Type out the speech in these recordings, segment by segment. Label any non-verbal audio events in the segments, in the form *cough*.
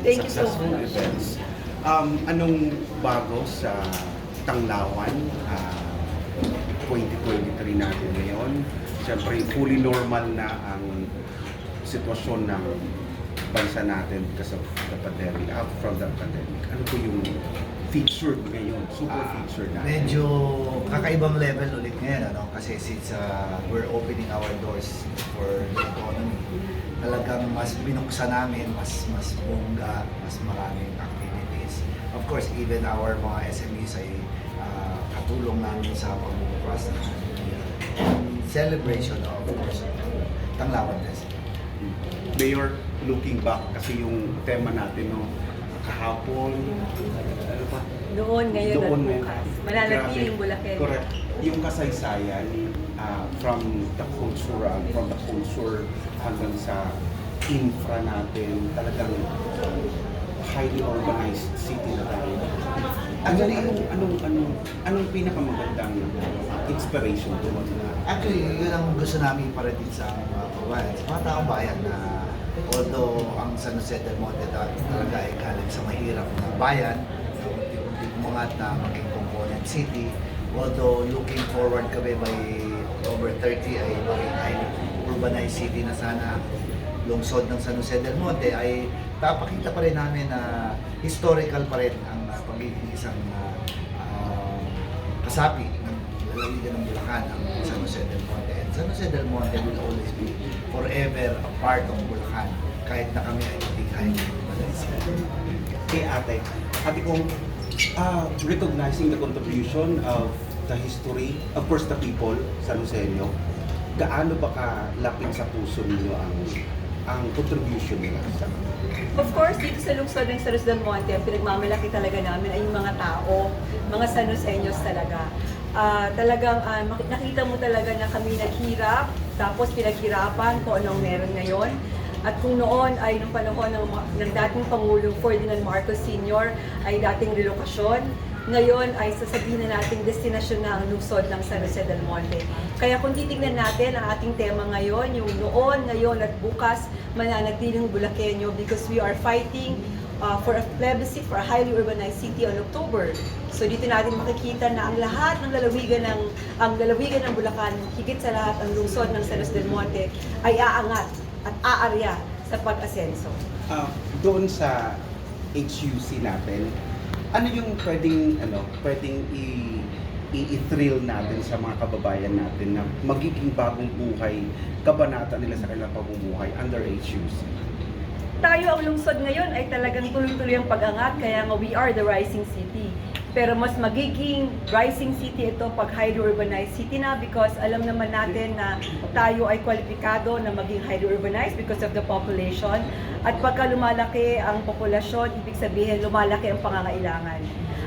Thank you so successful much. events. Um, anong bago sa Tanglawan? Ah, 2023 natin ngayon. Siyempre, fully normal na ang sitwasyon ng bansa natin because of the pandemic, out from the pandemic. Ano po yung featured ngayon? Super Ah, featured natin. Medyo kakaibang level ulit ngayon, ano? Kasi since uh, we're opening our doors for the economy, talagang mas binuksan namin, mas mas bongga, mas maraming activities. Of course, even our mga SMEs ay uh, katulong namin sa pagbubukas ng celebration of course, Tanglawan Festival. Mayor, looking back, kasi yung tema natin, no, kahapon, ano pa? Noon, ngayon Doon at ngayon. bukas. Mananatiling. Bulacan. Correct. Yung kasaysayan ah, from the culture, ah, from the culture hanggang sa infra natin, talagang highly urbanized city na tayo. Actually, anong, anong, anong, anong pinakamagandang inspiration to na Actually, yun ang gusto namin parating sa mga kabayan. Sa mga taong bayan na although ang San Jose del Monte dati talaga ay galing sa mahirap na bayan, umangat na maging component city, although looking forward kami by October 30 ay maging highly urbanized city na sana lungsod ng San Jose del Monte ay papakita pa rin namin na historical pa rin ang uh, pagiging isang uh, uh, kasapi ng lalawigan ng Bulacan ang San Jose del Monte. And San Jose del Monte will always be forever a part of Bulacan kahit na kami ay natigay ng Malaysia. kay ate, ate kong ah, recognizing the contribution of the history, of course the people, San Joseño, gaano ba kalapit sa puso ninyo ang ang contribution nila sa Of course, dito sa lungsod ng San Jose del Monte, ang pinagmamalaki talaga namin ay yung mga tao, mga San Joseños talaga. Ah, talagang maki- nakita mo talaga na kami naghirap, tapos pinaghirapan kung anong meron ngayon. At kung noon ay nung panahon ng, ng dating Pangulong Ferdinand Marcos Sr. ay dating relokasyon, ngayon ay sasabihin na nating destinasyon na ang lungsod ng San Jose del Monte. Kaya kung titignan natin ang ating tema ngayon, yung noon, ngayon at bukas, mananatiling Bulakenyo because we are fighting uh, for a plebiscite for a highly urbanized city on October. So dito natin makikita na ang lahat ng lalawigan ng ang lalawigan ng Bulacan, higit sa lahat ang lungsod ng San Jose del Monte ay aangat at aarya sa pag-asenso. Ah, doon sa HUC natin, ano yung pwedeng ano, pwedeng i i-thrill natin sa mga kababayan natin na magiging bagong buhay, kabanata nila sa kanilang pamumuhay under HUC? tayo ang lungsod ngayon ay talagang tuloy-tuloy ang pag-angat kaya nga we are the rising city. Pero mas magiging rising city ito pag highly urbanized city na because alam naman natin na tayo ay kwalipikado na maging highly urbanized because of the population. At pagka lumalaki ang populasyon, ibig sabihin lumalaki ang pangangailangan.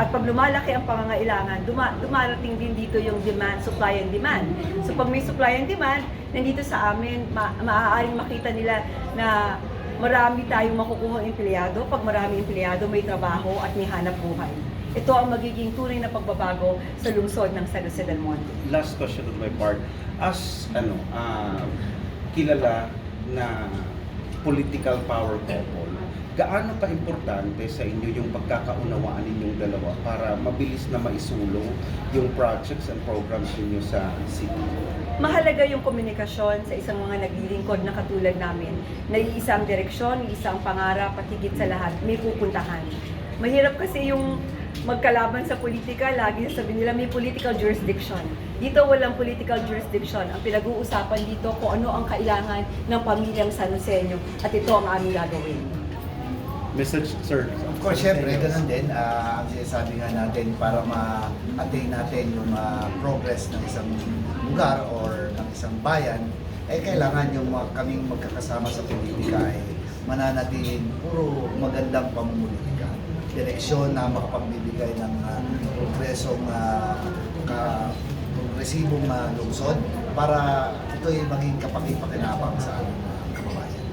At pag lumalaki ang pangangailangan, duma- dumarating din dito yung demand, supply and demand. So pag may supply and demand, nandito sa amin, ma- maaaring makita nila na marami tayong makukuha empleyado. Pag marami empleyado, may trabaho at may hanap buhay. Ito ang magiging tunay na pagbabago sa lungsod ng San Jose del Monte. Last question on my part, as ano, ah, kilala na political power couple, gaano ka-importante sa inyo yung pagkakaunawaan ninyong dalawa para mabilis na maisulong yung projects and programs ninyo sa city? Mahalaga yung komunikasyon sa isang mga naglilingkod na katulad namin na iisang direksyon, iisang pangarap at higit sa lahat, may pupuntahan. Mahirap kasi yung magkalaban sa politika, lagi sabi nila may political jurisdiction. Dito walang political jurisdiction. Ang pinag-uusapan dito kung ano ang kailangan ng pamilyang San Joseño at ito ang aming gagawin. Message, sir. Of course, syempre, ganun din. ah, ang sinasabi nga natin para ma-attain natin yung ah, progress ng isang lugar or ng isang bayan, eh kailangan yung mga kaming magkakasama sa politika ay mananatiling puro magandang pamumulitika. Direksyon na makapagbibigay ng uh, progresong ah, ka, progresibong ah, lungsod para ito'y maging kapakipakinabang sa kababayan.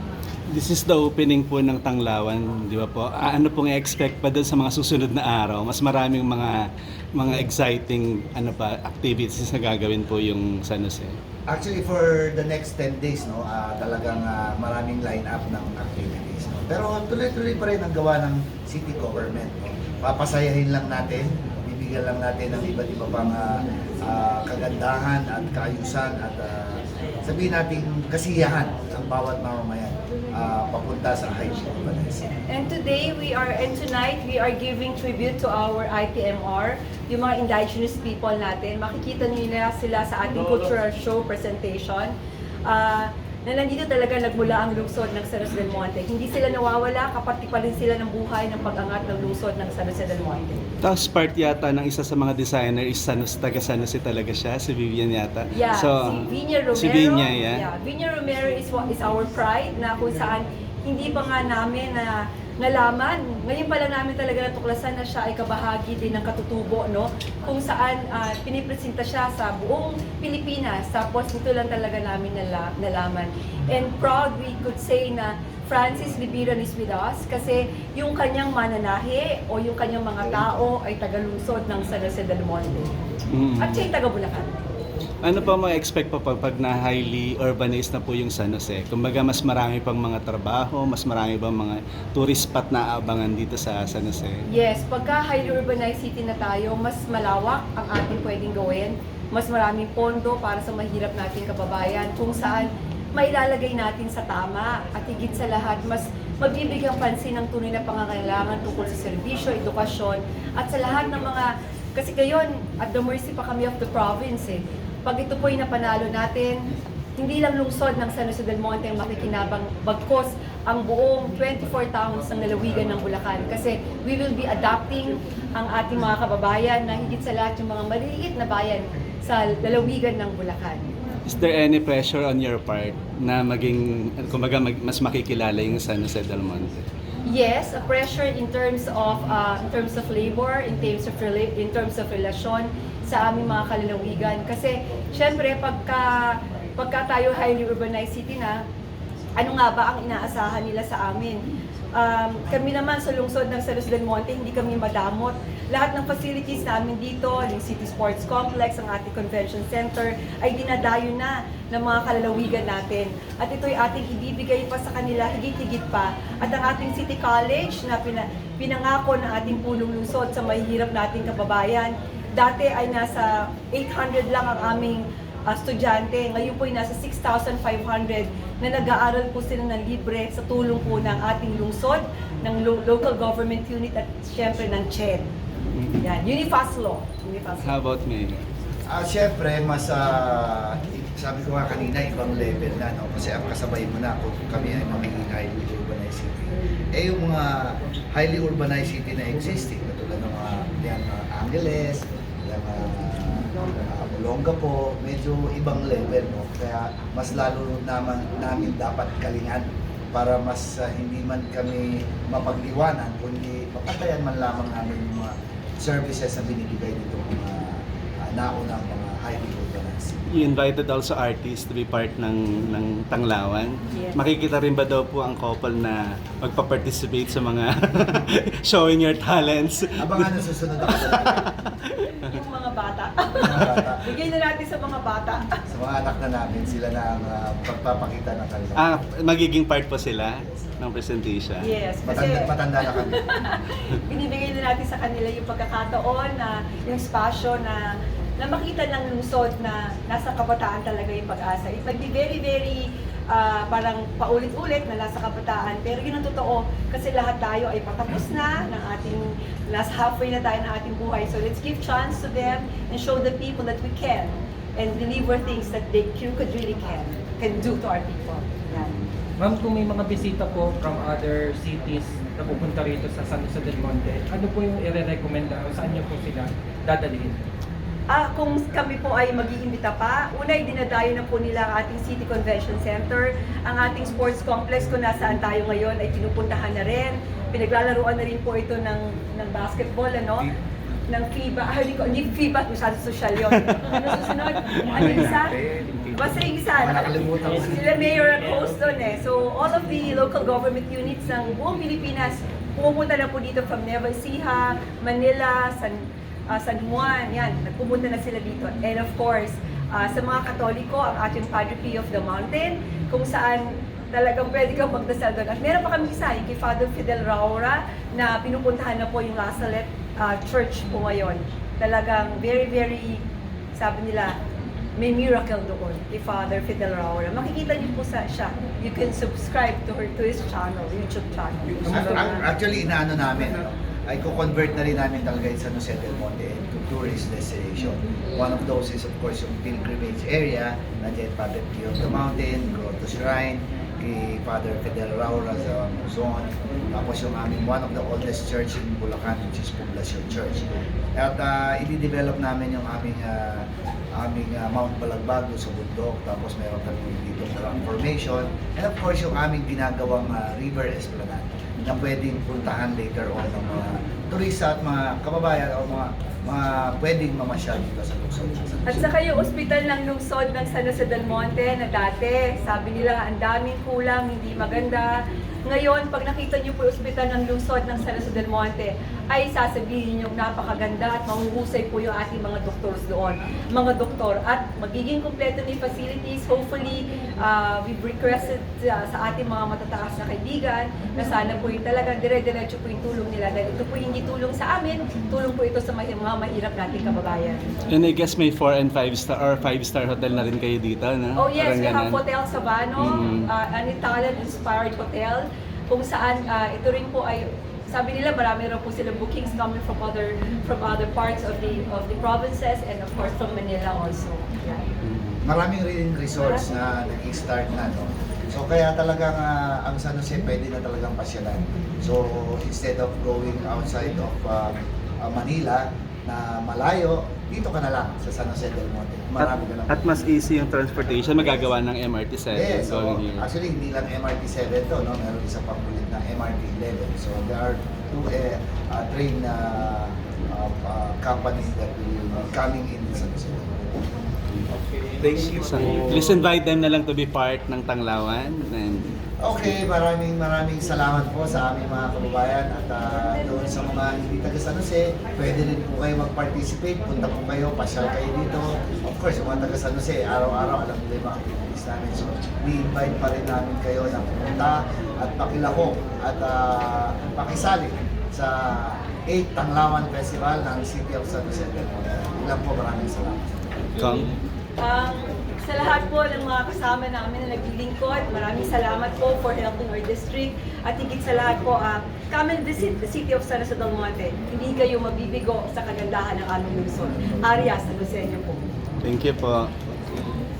This is the opening po ng Tanglawan, di ba po? Ano pong i-expect pa doon sa mga susunod na araw? Mas maraming mga mga exciting ano pa activities na gagawin po yung San Jose. Actually, for the next 10 days, no, ah, talagang ah, maraming line-up ng activities. No? Pero tuloy-tuloy pa rin ang gawa ng city government. No? Papasayahin lang natin, bibigyan lang natin ng iba't iba pang ah, ah, kagandahan at kaayusan at ah, sabihin natin kasiyahan ang bawat mamamayan ah, papunta sa highly urbanized. And today we are, and tonight we are giving tribute to our ITMR, yung mga indigenous people natin. Makikita nila sila sa ating cultural show presentation. Ah, na nandito talaga nagmula ang lungsod ng San Jose del Monte. Hindi sila nawawala, kapati pa rin sila ng buhay ng pag-angat ng lungsod ng San Jose del Monte. Tapos part yata ng isa sa mga designer is San Jose, taga San Jose talaga siya, si Vivian yata. Yeah, so, si Vinya Romero. Si Vinya, yeah. Vinya Romero is is our pride na kung saan hindi pa nga namin na nalaman. Ngayon pa lang namin talaga natuklasan na siya ay kabahagi din ng katutubo, no? Kung saan ah, pinipresenta siya sa buong Pilipinas. Tapos ito lang talaga namin nala, nalaman. And proud we could say na Francis Libiran is with us kasi yung kanyang mananahe o yung kanyang mga tao ay tagalungsod ng San Jose del Monte. mm. At siya ay taga Bulacan. Ano pa mga expect pa pag, pag na highly urbanized na po yung San Jose? Kumbaga mas marami pang mga trabaho, mas marami pang mga tourist spot na aabangan dito sa San Jose. Yes, pagka highly urbanized city na tayo, mas malawak ang ating pwedeng gawin. Mas maraming pondo para sa mahirap nating kababayan kung saan mailalagay natin sa tama at higit sa lahat, mas magbibigyan pansin ng tunay na pangangailangan tungkol sa serbisyo, edukasyon, at sa lahat ng mga, kasi ngayon, at the mercy pa kami of the province eh. Pag ito po'y napanalo natin, hindi lang lungsod ng San Jose del Monte ang makikinabang bagkos ang buong 24 towns ng lalawigan ng Bulacan kasi we will be adapting ang ating mga kababayan na higit sa lahat yung mga maliliit na bayan sa lalawigan ng Bulacan. Is there any pressure on your part na maging, kumbaga mag, mas makikilala yung San Jose del Monte? Yes, a pressure in terms of uh, in terms of labor, in terms of in terms of relasyon sa aming mga kalalawigan kasi syempre pagka pagka tayo highly urbanized city na ano nga ba ang inaasahan nila sa amin? Um, kami naman sa lungsod ng San Jose del Monte, hindi kami madamot. Lahat ng facilities namin dito, yung City Sports Complex, ang ating convention center, ay dinadayo na ng mga kalalawigan natin. At ito'y ating ibibigay pa sa kanila higit-higit pa. At ang ating City College na pina, pinangako ng ating punong lungsod sa mahihirap nating kababayan, dati ay nasa 800 lang ang aming uh, estudyante. Ngayon po ay nasa 6,500 na nag-aaral po sila ng libre sa tulong po ng ating lungsod, ng lo- local government unit at syempre ng CHED. Yan, Unifaslo. Unifaslo. How about me? Ah, syempre, mas ah, sabi ko nga kanina, ibang level na, no? Kasi ang kasabay mo na kung kami ay magiging highly urbanized city. Eh, yung mga highly urbanized city na existing, katulad ng mga yan, mga Angeles, yung uh, Olongapo, medyo ibang level, no? Kaya mas lalo naman namin dapat galingan para mas ah, hindi man kami mapagliwanan, kundi mapatayan man lamang namin yung mga services na binibigay nito mga uh, naunang mga. You invited also artists to be part ng ng Tanglawan. Yes. Makikita rin ba daw po ang couple na magpa-participate sa mga *laughs* showing your talents? Abangan na susunod ako. *laughs* Yung mga bata. *laughs* Bigay na natin sa mga bata. Sa mga anak na namin, sila na ang ah, pagpapakita ng kanilang. Ah, magiging part po sila ng presentation. Yes, kasi matanda, matanda na kami. binibigay na natin sa kanila yung pagkakataon na yung spasyo na na makita ng lungsod na nasa kabataan talaga yung pag-asa. It might be very, very ah, parang paulit-ulit na nasa kabataan, pero yun ang totoo kasi lahat tayo ay patapos na ng ating, nasa halfway na tayo ng ating buhay. So let's give chance to them and show the people that we can and deliver things that they could really can, can do to our people. Yan. Ma'am, kung may mga bisita po from other cities na pupunta rito sa San Jose del Monte, ano po yung i-recommenda o saan niyo po sila dadalhin? Ah, kung kami po ay mag-iimbita pa, una ay dinadayo na po nila ang ating City Convention Center. Ang ating sports complex kung nasaan tayo ngayon ay pinupuntahan na rin. Pinaglalaruan na rin po ito ng, ng basketball, ano? ng FIBA, ah, hindi ko, hindi FIBA, masyado social yun. Ano susunod? Ano isa? Basta yung isa. Nakalimutan ko. Sila mayor at host doon eh. So, all of the local government units ng buong Pilipinas, pumupunta na po dito from Nueva Ecija, Manila, San, ah, San Juan, yan, nagpupunta na sila dito. And of course, ah, sa mga Katoliko, ang ating Padre Pio of the Mountain, kung saan talagang pwede kang magdasal doon. At meron pa kami isa, yung kay Father Fidel Raura, na pinupuntahan na po yung La Salette ah, Church po ngayon. Talagang very, very, sabi nila, may miracle doon kay Father Fidel Raura. Makikita niyo po sa siya. You can subscribe to her to his channel, YouTube channel. Ac- ac- Actually, inaano namin, ay ko-convert na rin namin talaga San Jose del Monte into tourist destination. One of those is of course yung pilgrimage area, nandiyan Padre Pio of the Mountain, Grotto Shrine, kay Father Fidel Raura sa Luzon, tapos yung aming one of the oldest church in Bulacan, which is Poblacion Church. At uh, i-develop namin yung aming ah, aming ah, Mount Balagbago sa bundok, tapos meron kami dito ground formation, and of course yung aming ginagawang ah, river esplanade na pwedeng puntahan later on ng mga turista at mga kababayan o mga mga pwedeng mamasyal dito sa Luzon. At saka yung ospital ng lungsod ng San Jose del Monte na dati, sabi nila ang daming kulang, hindi maganda. Ngayon, pag nakita niyo po yung ospital ng lungsod ng San Jose del Monte, ay sasabihin niyo napakaganda at mahuhusay po yung ating mga doktors doon. Mga doktor. At magiging kompleto yung facilities. Hopefully, uh, we've requested uh, sa ating mga matataas na kaibigan na sana po yung talagang dire-diretso po yung tulong nila. Dahil ito po hindi tulong sa amin, tulong po ito sa mga mahirap nating kababayan. And I guess may 4 and 5 star or 5 star hotel na rin kayo dito, no? Oh yes, Parang we have ganun. Hotel Sabano, Mm. uh, an Italian-inspired hotel, kung saan uh, ito rin po ay sabi nila marami raw po silang bookings coming from other from other parts of the of the provinces and of course from Manila also. Yeah. Maraming rin resorts na nag-start na, no? So kaya talagang ah, ang San Jose pwede na talagang pasyalan. So instead of going outside of ah, Manila na malayo, dito ka na lang sa San Jose del Monte. Marami ka. At, at mas easy yung transportation, magagawa ng MRT 7 Yes, so actually hindi lang MRT 7 to, no? Meron isa pang ulit na MRT 11. So there are two eh, uh, train uh, uh, uh, companies that will uh, coming in sa San Jose del Monte. Thank you So, please invite them na lang to be part ng Tanglawan. And Okay, maraming maraming salamat po sa aming mga kababayan at ah, doon sa mga hindi taga San Jose, pwede rin po kayo mag-participate, punta po kayo, pasyal kayo dito. Of course, yung mga taga San Jose, araw-araw alam nila yung mga activities namin. So, ni-invite pa rin namin kayo na pumunta at pakilahok at ah, pakisali sa 8 Tanglawan Festival ng City of San Jose lang po, maraming salamat. Kong, Um, sa lahat po ng mga kasama namin na naglilingkod, maraming salamat po for helping our district. At higit sa lahat po, uh, come and visit the city of San Jose del Monte. Hindi kayo mabibigo sa kagandahan ng aming lungsod. Arias, San Lucenio po. thank you po.